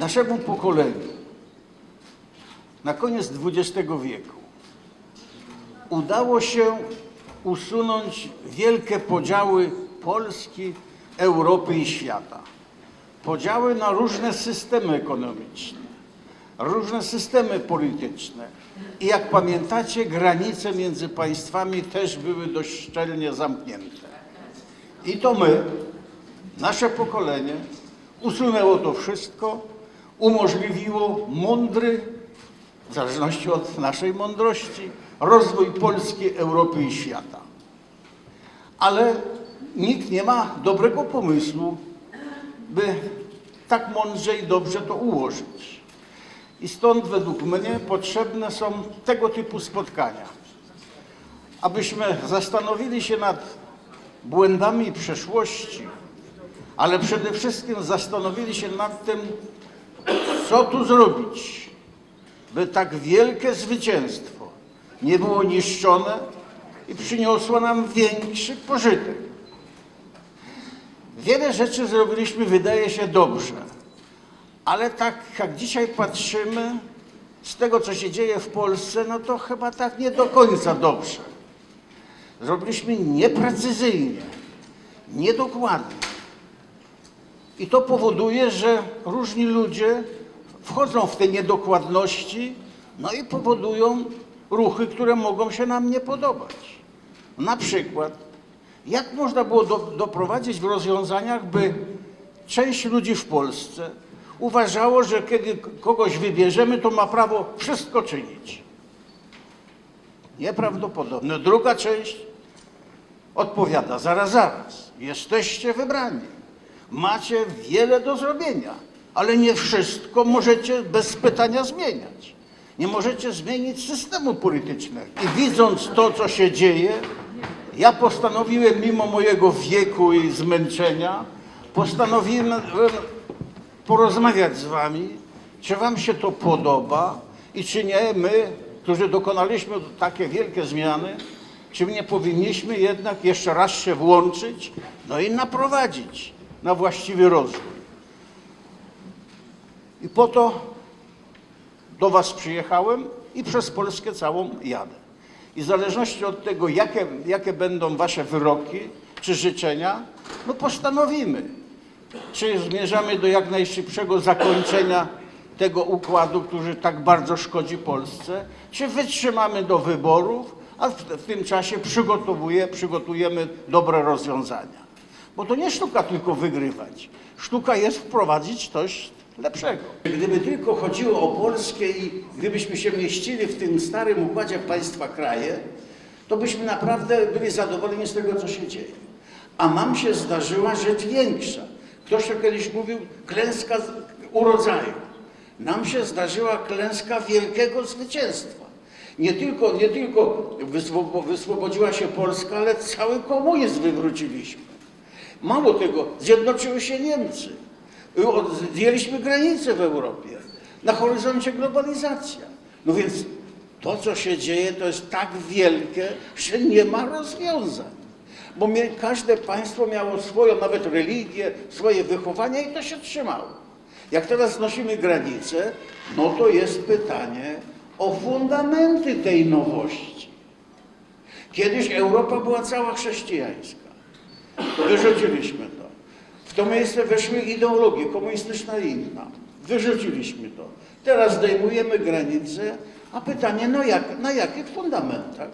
naszemu pokoleniu na koniec XX wieku udało się usunąć wielkie podziały Polski, Europy i świata. Podziały na różne systemy ekonomiczne, różne systemy polityczne. I jak pamiętacie, granice między państwami też były dość szczelnie zamknięte. I to my, nasze pokolenie, usunęło to wszystko, umożliwiło mądry, w zależności od naszej mądrości, rozwój Polski, Europy i świata. Ale nikt nie ma dobrego pomysłu, by tak mądrze i dobrze to ułożyć. I stąd według mnie potrzebne są tego typu spotkania, abyśmy zastanowili się nad błędami przeszłości, ale przede wszystkim zastanowili się nad tym, co tu zrobić, by tak wielkie zwycięstwo nie było niszczone i przyniosło nam większy pożytek. Wiele rzeczy zrobiliśmy, wydaje się, dobrze, ale tak jak dzisiaj patrzymy, z tego, co się dzieje w Polsce, no to chyba tak nie do końca dobrze. Zrobiliśmy nieprecyzyjnie, niedokładnie. I to powoduje, że różni ludzie wchodzą w te niedokładności, no i powodują ruchy, które mogą się nam nie podobać. Na przykład, jak można było do, doprowadzić w rozwiązaniach, by część ludzi w Polsce uważało, że kiedy kogoś wybierzemy, to ma prawo wszystko czynić. Nieprawdopodobne. Druga część odpowiada, zaraz, zaraz, jesteście wybrani, macie wiele do zrobienia, ale nie wszystko możecie bez pytania zmieniać. Nie możecie zmienić systemu politycznego. I widząc to, co się dzieje, ja postanowiłem, mimo mojego wieku i zmęczenia, postanowiłem porozmawiać z wami, czy wam się to podoba i czy nie my, którzy dokonaliśmy takie wielkie zmiany, czy nie powinniśmy jednak jeszcze raz się włączyć, no i naprowadzić na właściwy rozwój. I po to do was przyjechałem i przez Polskę całą jadę. I w zależności od tego, jakie, jakie będą wasze wyroki czy życzenia, no postanowimy, czy zmierzamy do jak najszybszego zakończenia tego układu, który tak bardzo szkodzi Polsce, czy wytrzymamy do wyborów, a w, w tym czasie przygotowuje, przygotujemy dobre rozwiązania. Bo to nie sztuka tylko wygrywać. Sztuka jest wprowadzić coś lepszego. Gdyby tylko chodziło o Polskę i gdybyśmy się mieścili w tym starym układzie państwa kraje, to byśmy naprawdę byli zadowoleni z tego, co się dzieje. A nam się zdarzyła rzecz większa. Ktoś to kiedyś mówił, klęska urodzaju. Nam się zdarzyła klęska wielkiego zwycięstwa. Nie tylko, nie tylko wyswobo- wyswobodziła się Polska, ale cały komunizm wywróciliśmy. Mało tego, zjednoczyły się Niemcy. Y, Zdjęliśmy granice w Europie. Na horyzoncie globalizacja. No więc to, co się dzieje, to jest tak wielkie, że nie ma rozwiązań. Bo każde państwo miało swoją nawet religię, swoje wychowanie i to się trzymało. Jak teraz znosimy granice, no to jest pytanie o fundamenty tej nowości. Kiedyś Europa była cała chrześcijańska. Wyrzuciliśmy to. W to miejsce weszły ideologie, komunistyczna i inna. Wyrzuciliśmy to. Teraz zdejmujemy granice, a pytanie, no jak, na jakich fundamentach?